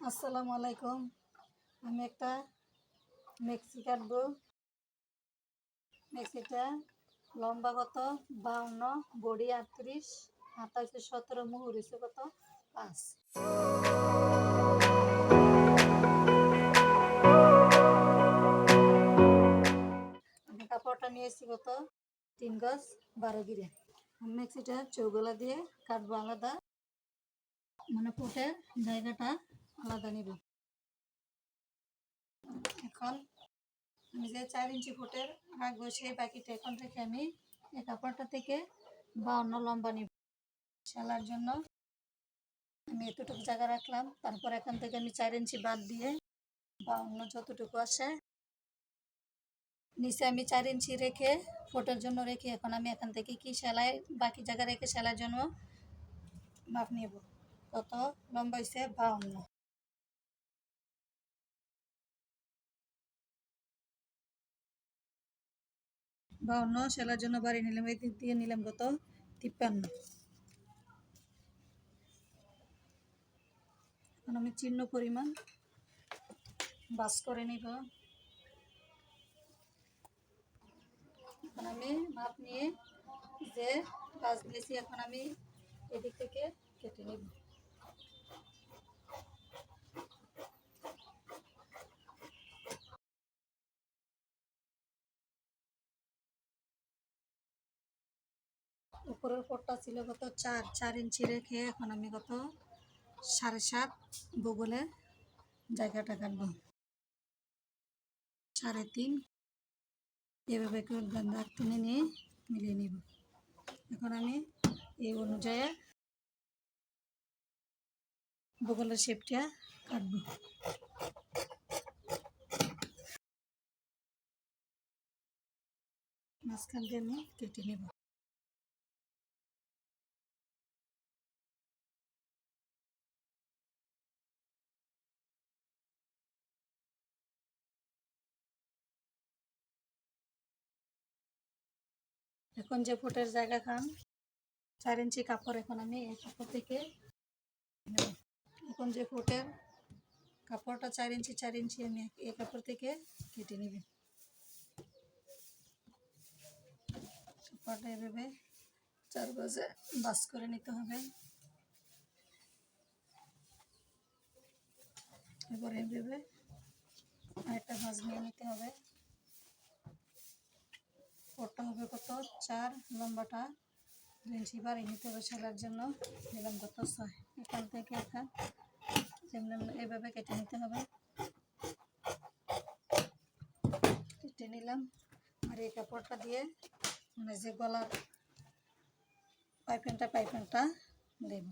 আসসালামু আলাইকুম। আমি একটা মেক্সি কাটবো মেক্সিটা লম্বা কত? বাউন্ন, বডি আটত্রিশ হাতা হচ্ছে সতেরো, মুহুর হচ্ছে কত? পাঁচ। আমি কাপড়টা নিয়েছি কত? তিন গজ বারো গিরে। মেক্সিটা চৌগলা দিয়ে কাটবো আলাদা। মানে ফুটের জায়গাটা আলাদা নিব। এখন আমি যে চার ইঞ্চি ফুটের রাখব সেই বাকিটা এখন থেকে আমি এই কাপড়টা থেকে বা অন্য লম্বা নিব। সেলার জন্য আমি এতটুকু জায়গা রাখলাম। তারপর এখান থেকে আমি চার ইঞ্চি বাদ দিয়ে বাউন্ন যতটুকু আসে নিচে আমি চার ইঞ্চি রেখে ফোটের জন্য রেখে এখন আমি এখান থেকে কি সেলাই বাকি জায়গা রেখে সেলাইয়ের জন্য মাপ নেব। কত লম্বা হয়েছে বা বাউন্ন বাউন্ন সেলার জন্য বাড়ি নিলাম, এই দিক দিয়ে নিলাম কত? তিপ্পান্ন। এখন আমি চিহ্ন পরিমাণ বাস করে নিব। এখন আমি মাপ নিয়ে যে বাস দিয়েছি, এখন আমি এদিক থেকে কেটে নিব। উপরের পটটা ছিল কত চার চার ইঞ্চি রেখে এখন আমি কত সাড়ে সাত বগলের জায়গাটা কাটবো। সাড়ে তিন, এভাবে দাগ টেনে নিয়ে মিলিয়ে নিব। এখন আমি এই অনুযায়ী বগলের শেপটা কাটবো। মাঝখান দিয়ে আমি কেটে নেব। এখন যে ফুটের জায়গা খান, চার ইঞ্চি কাপড় এখন আমি এই কাপড় থেকে এখন যে ফুটের কাপড়টা চার ইঞ্চি চার ইঞ্চি আমি এই কাপড় থেকে কেটে নেব। কাপড়টা এভাবে চার গজে বাস করে নিতে হবে। এবার এভাবে আরেকটা ভাঁজ নিয়ে নিতে হবে। ওটা হবে কত? চার লম্বাটা ইঞ্চি। বাড়ি নিতে সেলার জন্য। নিলাম কত? ছয়। এখান থেকে এখান যেমন এভাবে কেটে নিতে হবে। কেটে নিলাম। আর এই কাপড়টা দিয়ে মানে যে গলার পাইপেনটা পাইপেনটা দেব।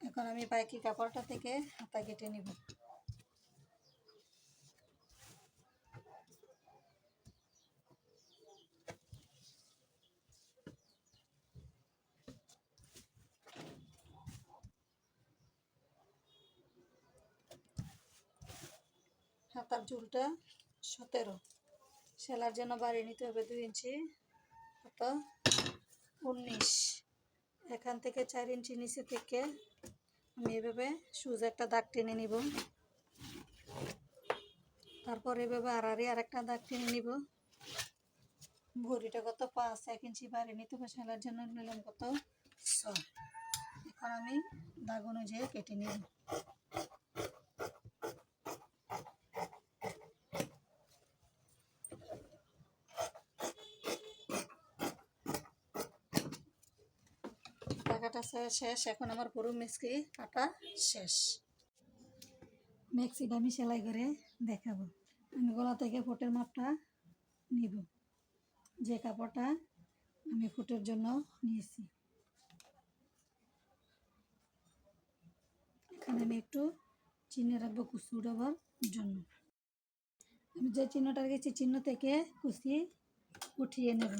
এখন আমি পাইকি কাপড়টা থেকে হাতা কেটে নিব। হাতার ঝুলটা সতেরো। সেলার জন্য বাড়িয়ে নিতে হবে দুই ইঞ্চি কত উনিশ। এখান থেকে চার ইঞ্চি নিচে থেকে আমি এভাবে সুজ একটা দাগ টেনে নিব। তারপর এভাবে আড়াড়ি আর একটা দাগ টেনে নিব। ভরিটা কত? পাঁচ। এক ইঞ্চি বাড়িয়ে নিতে হবে। সেলার জন্য নিলাম কত? ছয়। এখন আমি দাগ অনুযায়ী কেটে নিব। কাটা শেষ। এখন আমার পুরো মেক্সি কাটা শেষ। মেক্সিটা আমি সেলাই করে দেখাবো। আমি গলা থেকে ফুটের মাপটা নিব। যে কাপড়টা আমি ফুটের জন্য নিয়েছি। এখানে আমি একটু চিহ্ন রাখব কুচি উঠাবার জন্য। আমি যে চিহ্নটা রেখেছি, চিহ্ন থেকে কুচি উঠিয়ে নেব।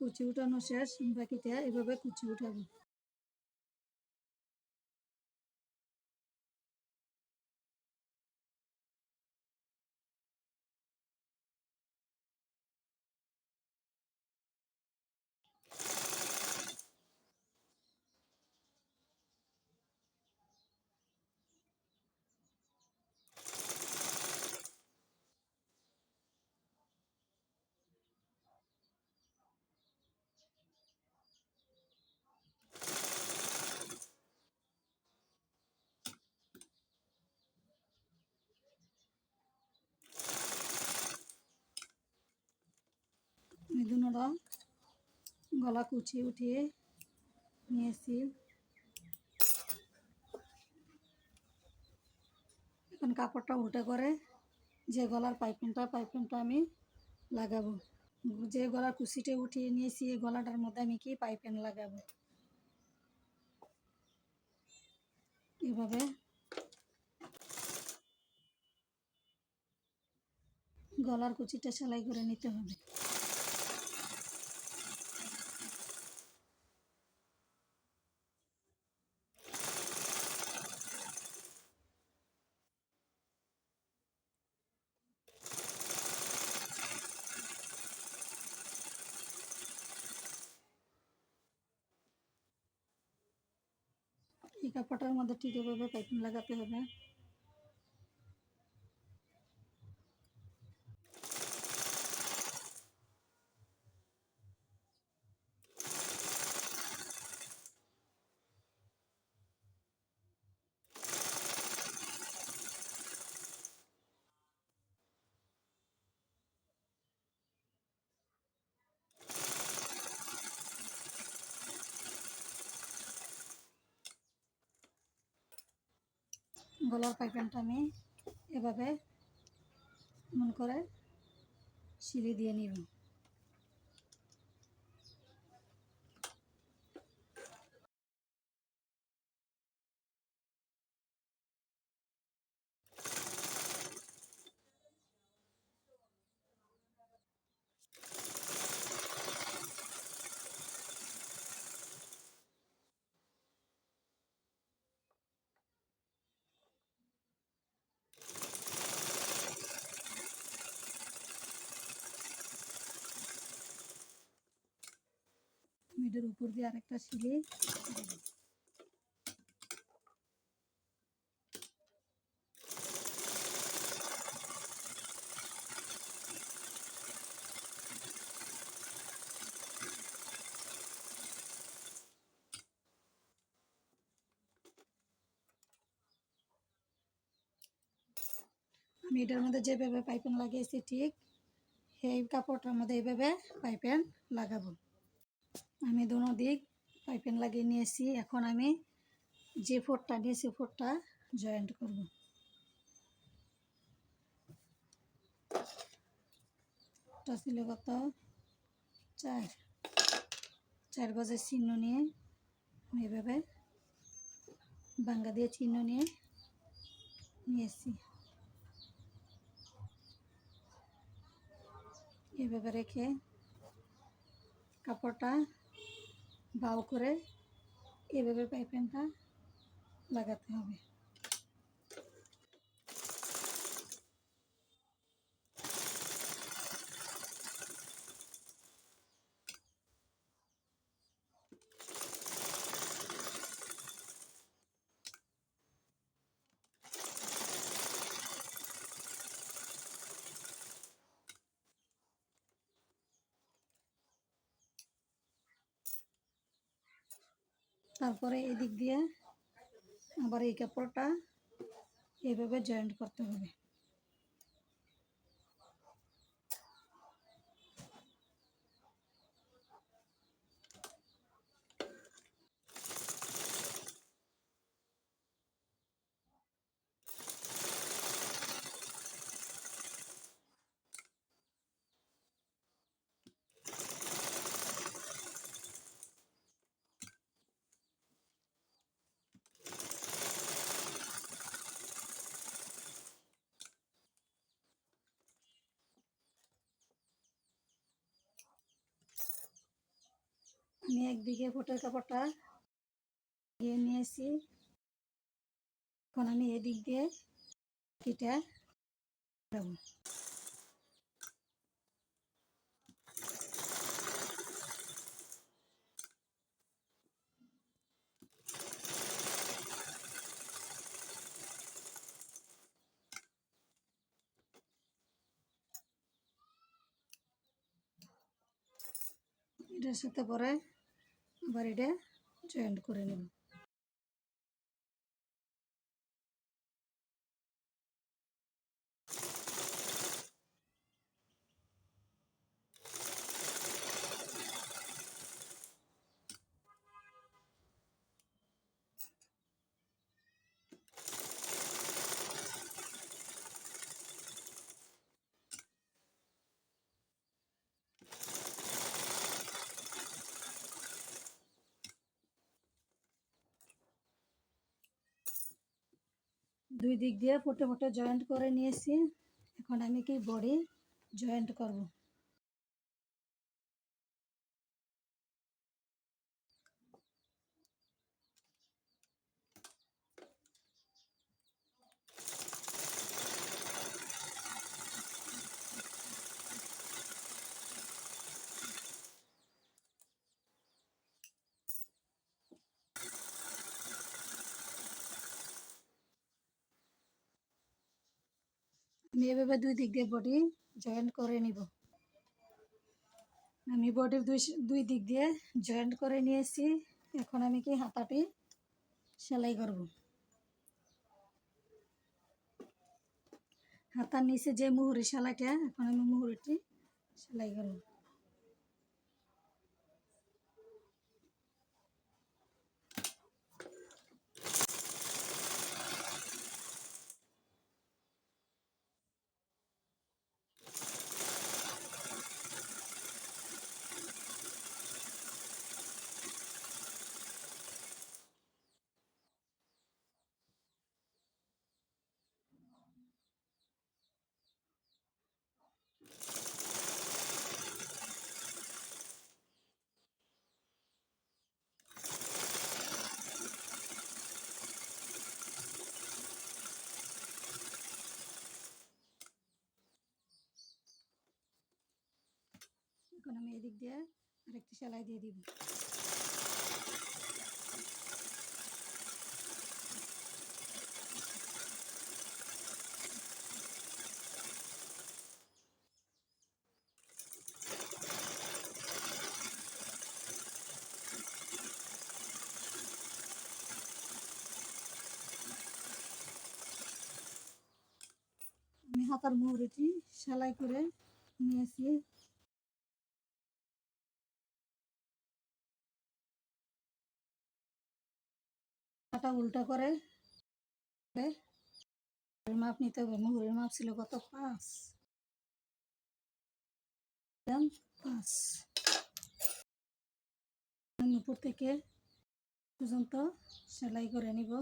কুচি উঠানো শেষ বাকিটা এভাবে কুচি উঠাবো। দুনোটা গলা কুচি উঠিয়ে নিয়েছি এখন কাপড়টা উল্টে করে যে গলার পাইপিংটা পাইপিংটা আমি লাগাবো। যে গলার কুচিটা উঠিয়ে নিয়েছি, এই গলাটার মধ্যে আমি কি পাইপিং লাগাবো? এভাবে গলার কুচিটা সেলাই করে নিতে হবে। কাপড়টার মধ্যে ঠিক এভাবে পাইপিং লাগাতে হবে। গলার পাইখানটা আমি এভাবে মন করে সিলি দিয়ে নিব। মিডের উপর দিয়ে আরেকটা সিলি আমি এটার মধ্যে যেভাবে পাইপেন লাগিয়েছি, ঠিক সেই কাপড়টার মধ্যে এইভাবে পাইপেন লাগাবো। আমি দুনো দিক পাইপেন লাগিয়ে নিয়েছি। এখন আমি যে ফোরটা নিয়েছি ফোরটা জয়েন্ট করব। ছিল কত? চার। চার গজের চিহ্ন নিয়ে আমি এভাবে বাঙ্গা দিয়ে চিহ্ন নিয়ে নিয়েছি। এভাবে রেখে কাপড়টা বাউ করে এভাবে পাইপেনটা লাগাতে হবে। তারপরে এদিক দিয়ে আবার এই কাপড়টা এইভাবে জয়েন্ট করতে হবে। আমি একদিকে ফোটের কাপড়টা দিয়ে নিয়েছি। এখন আমি এদিক দিয়ে বাকিটা দেবো এটার সাথে পরে আবার এটা জয়েন্ট করে নেব। দুই দিক দিয়ে ফুটে ফুটে জয়েন্ট করে নিয়েছি। এখন আমি কি বডি জয়েন্ট করব? এভাবে দুই দিক দিয়ে বডি জয়েন্ট করে নিব। আমি বডির দুই দুই দিক দিয়ে জয়েন্ট করে নিয়েছি। এখন আমি কি হাতাটি সেলাই করব। হাতার নিচে যে মুহুরি সেলাইটা, এখন আমি মুহুরিটি সেলাই করব। এখন আমি এদিক দিয়ে আরেকটি সেলাই দিয়ে দিব। হাতার মুহুরিটি সেলাই করে নিয়েছি। হাতা উল্টা করে। মাপ নিতে হবে। মুহুরের মাপ ছিল কত? পাঁচ। পাঁচ। উপর থেকে পর্যন্ত সেলাই করে নিব।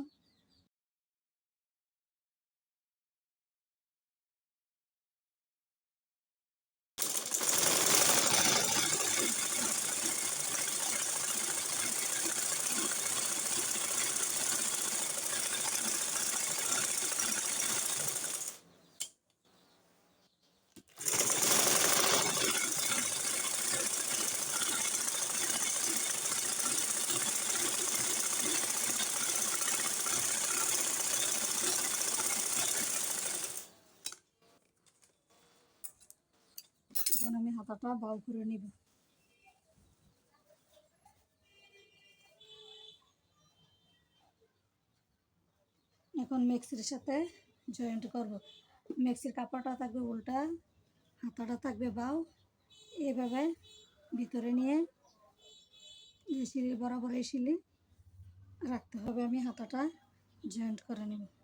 এখন আমি হাতাটা বাউ করে নিব। এখন মিক্সির সাথে জয়েন্ট করব। মিক্সির কাপড়টা থাকবে উল্টা, হাতাটা থাকবে বাউ। এভাবে ভিতরে নিয়ে এই শিলি বরাবর এই শিলি রাখতে হবে, আমি হাতাটা জয়েন্ট করে নেব।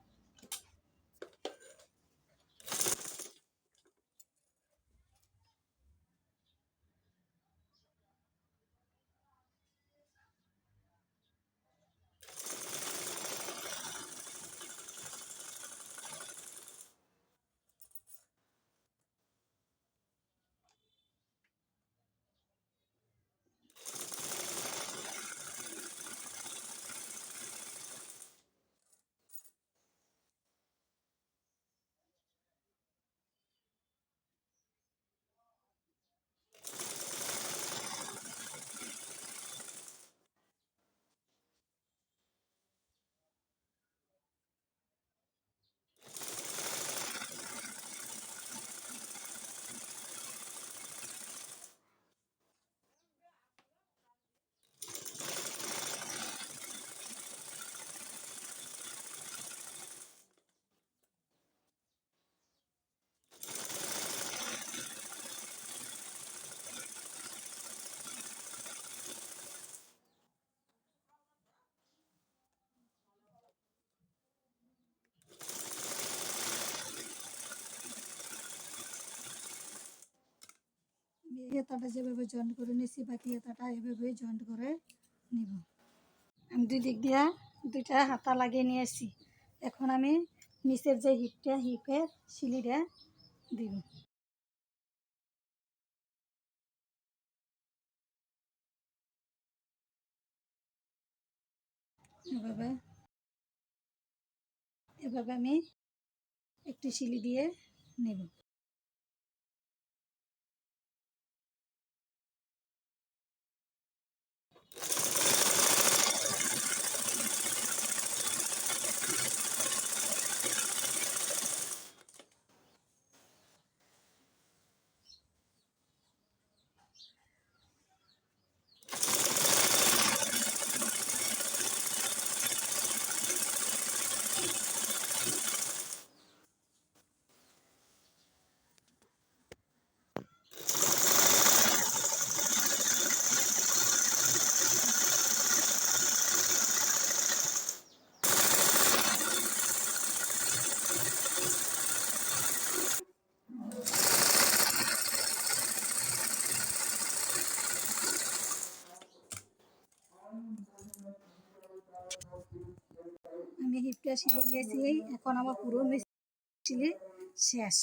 হেতাটা যেভাবে জয়েন্ট করে নিয়েছি বাকি হেতাটা এভাবে জয়েন্ট করে নিব। আমি দুই দিক দিয়া দুইটা হাতা লাগিয়ে নিয়েছি এখন আমি নিচের যে হিপটা, হিপের শিলিটা দিব। এভাবে এভাবে আমি একটি শিলি দিয়ে নেব। আমি শিখে এখন আমার পুরো মিস্ত্রি শেষ।